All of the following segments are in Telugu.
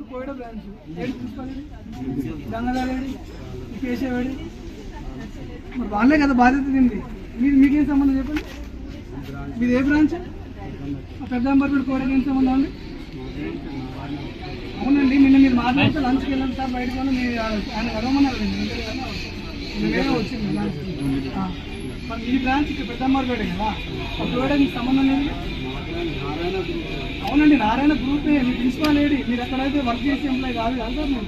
ఇప్పుడు కోయడ బ్రాంచ్. ఏడు ప్రిన్సిపల్ గంగాధరేడి కేశవేడి మరి వాళ్ళే కదా బాధ్యత తింది మీరు మీకేం సంబంధం చెప్పండి? మీది ఏ బ్రాంచ్? పెద్ద అంబర్పేట కోడకి ఏం సంబంధం అండి అవునండి నిన్న మీరు మాట్లాడితే లంచ్కి వెళ్ళండి సార్ బయటకు వెళ్ళి మీరు ఆయన కలవమన్నారు వచ్చింది? మరి ఈ బ్రాంచ్ ఇక్కడ పెద్ద అంబర్పేట కదా ఒకవేళ మీకు సంబంధం లేదు? అవునండి నారాయణ గ్రూప్ మీ ప్రిన్సిపాల్ లేడి మీరు అక్కడైతే వర్క్ చేసే ఎంప్లాయ్ కాదు సార్ మీరు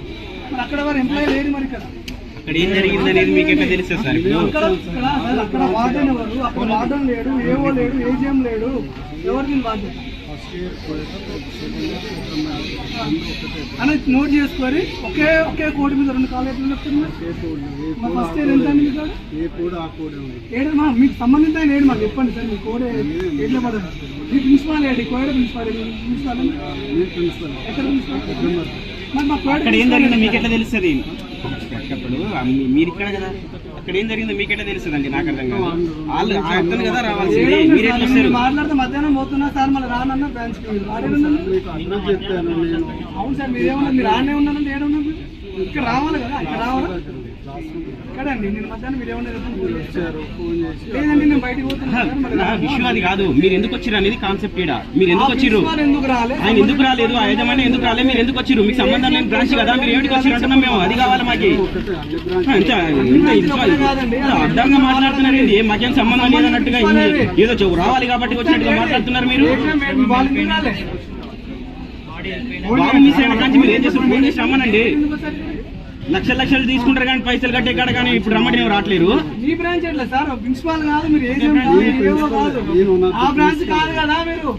అక్కడ వారు ఎంప్లాయ్ లేడు మరి ఇక్కడ. అక్కడ ఏం జరిగింది అనేది మీకు ఎట్లా సార్? అక్కడ అక్కడ వార్డెన్ ఎవరు? అక్కడ వార్డెన్ లేడు ఏవో లేడు ఏజిఎం లేడు ఎవరు దీని బాధ్యత అని నోట్ చేసుకొని ఒకే ఒకే కోడి మీద రెండు కాలేజీలు చెప్తున్నారు ఫస్ట్ ఇయర్ ఎంత అండి మీకు ఏ కోడ్ ఆ కోడే ఉంది? ఏడు మా మీకు సంబంధిత ఆయన ఏడు మాకు చెప్పండి సార్ మీ కోడే ఎట్లా పడదు మీ ప్రిన్సిపాల్ ఏడు కోడ ప్రిన్సిపాల్ ఏడు ప్రిన్సిపాల్ ప్రిన్సిపల్. ఎక్కడ ప్రిన్సిపాల్? మరి మా కోడ అక్కడ ఏం జరిగిందో? మీకు ఎట్లా తెలుస్తుంది? మీరు ఇక్కడ కదా? అక్కడ ఏం జరిగిందో మీకు ఎట్లా తెలుస్తుంది అండి నాకు అర్థం కాదు. వాళ్ళు అర్థం కదా రావాల్సింది. మీరు మాట్లాడితే మధ్యాహ్నం పోతున్నా సార్ మళ్ళీ రానన్న బ్రాంచ్ అవును సార్ మీరు ఏమన్నా మీరు ఆడనే ఉన్నారంటే ఏడున్నారు ఇక్కడ రావాలి కదా ఇక్కడ రావాలా? ఇక్కడండి నేను మధ్యాహ్నం మీరు ఏమన్నా వచ్చారు ఫోన్ చేసి లేదండి నేను బయటికి పోతున్నా సార్ మళ్ళీ నా విషయం అది కాదు మీరు ఎందుకు వచ్చిర్రు అనేది కాన్సెప్ట్ ఈడ మీరు ఎందుకు రాలే ఆయన ఎందుకు రాలేదు ఆ యజమాని ఎందుకు రాలేదు మీరు ఎందుకు వచ్చిర్రు మీకు సంబంధం లేని బ్రాంచ్ కదా మీరు ఏమిటికి అంటున్నాం మేము అది కావాలి మాకు ఇంత ఇంత ఇంత అర్థంగా మాట్లాడుతున్నారు ఏంది మాకేం సంబంధం లేదన్నట్టుగా ఇన్ని- ఏదో చెవు రావాలి కాబట్టి వచ్చినట్టుగా మాట్లాడుతున్నారు మీరు రాలే బాబు మీ సైడ్ నుంచి మీరు ఏం చేస్తారు ఫోన్ చేసి రమ్మనండి సార్ లక్షలు లక్షలు తీసుకుంటారు కానీ పైసలు కట్టే కాడ కానీ ఇప్పుడు రమ్మని ఏం రావట్లేరు? మీ బ్రాంచ్ ఎట్లా సార్? ప్రిన్సిపాల్ కాదు మీరు ఏజెంట్ కాదు ఆ బ్రాంచ్ కాదు కదా మీరు.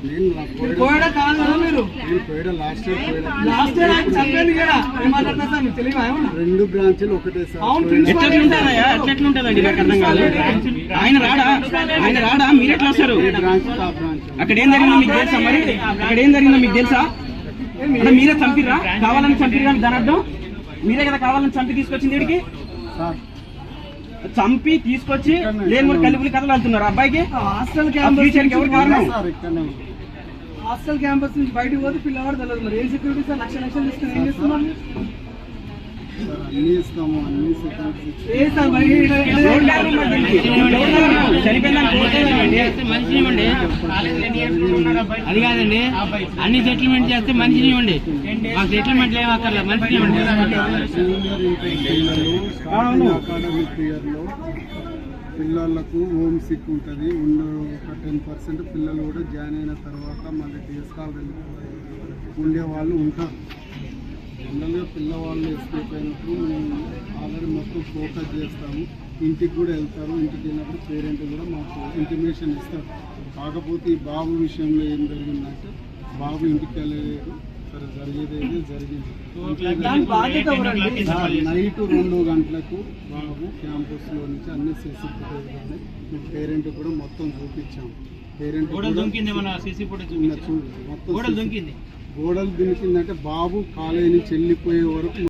కోయడా కాదు కదా మీరు? పోయడం లాస్ట్ ఇయర్ పోయడం? లాస్ట్ ఇయర్ ఆయన చంపేది కదా ఏం మాట్లాడతా సార్? మీకు తెలియదు ఏమన్నా? రెండు బ్రాంచ్లు ఒకటే సార్. అవును ఎట్లా ఎట్లుంటుందయ్యా ఎట్లా ఎట్లుంటుందండి నాకు అర్థం కాదు. ఆయన రాడా? ఆయన రాడా? మీరు ఎట్లా వస్తారు? అక్కడ ఏం జరిగిందో మీకు తెలుసా మరి? అక్కడ ఏం జరిగిందో మీకు తెలుసా? మీరే చంపిర్రా? కావాలని చంపిర్రా దాని అర్థం? మీరే కదా కావాలని చంపి తీసుకొచ్చింది వీడికి? సార్. చంపి తీసుకొచ్చి లేని కూడా కలుపులు కథలు వెళ్తున్నారు అబ్బాయికి? హాస్టల్ క్యాంపస్ ఎవరు కారణం? హాస్టల్ క్యాంపస్ నుంచి బయటకు పోతే పిల్లవాడు తెలియదు మరి. ఏం సెక్యూరిటీ సార్? లక్ష లక్షలు తీసుకుని ఏం కారణం? చనిపోయిందని. మనిషిని ఇవ్వండి. అది కాదండి. అన్ని సెటిల్మెంట్ చేస్తే మనిషిని ఇవ్వండి. మాకు సెటిల్మెంట్ లేవు అక్కర్లే మనిషిని ఇవ్వండి పిల్లలకు హోమ్ సిక్ ఉంటుంది. ఉన్న ఒక టెన్ పర్సెంట్ పిల్లలు కూడా జాయిన్ అయిన తర్వాత మళ్ళీ డేస్ కాల్ ఉండే వాళ్ళు ఉంటారు. జనరల్గా పిల్లవాళ్ళు ఎస్కేప్ అయినప్పుడు మేము ఆల్రెడీ మొత్తం ఫోకస్ చేస్తాము. ఇంటికి కూడా వెళ్తారు. ఇంటికి వెళ్ళినప్పుడు పేరెంట్ కూడా మాకు ఇంటిమేషన్ ఇస్తారు. కాకపోతే ఈ బాబు విషయంలో ఏం జరిగిందంటే బాబు ఇంటికి వెళ్ళలేదు. సరే జరిగేది జరిగింది. నైట్ రెండు గంటలకు బాబు క్యాంపస్లో నుంచి అన్ని సీసీ ఫుటేజ్ కానీ పేరెంట్ కూడా మొత్తం చూపించాం పేరెంట్ మొత్తం గోడలు దునికిందంటే బాబు కాలేజీ నుంచి వెళ్ళిపోయే వరకు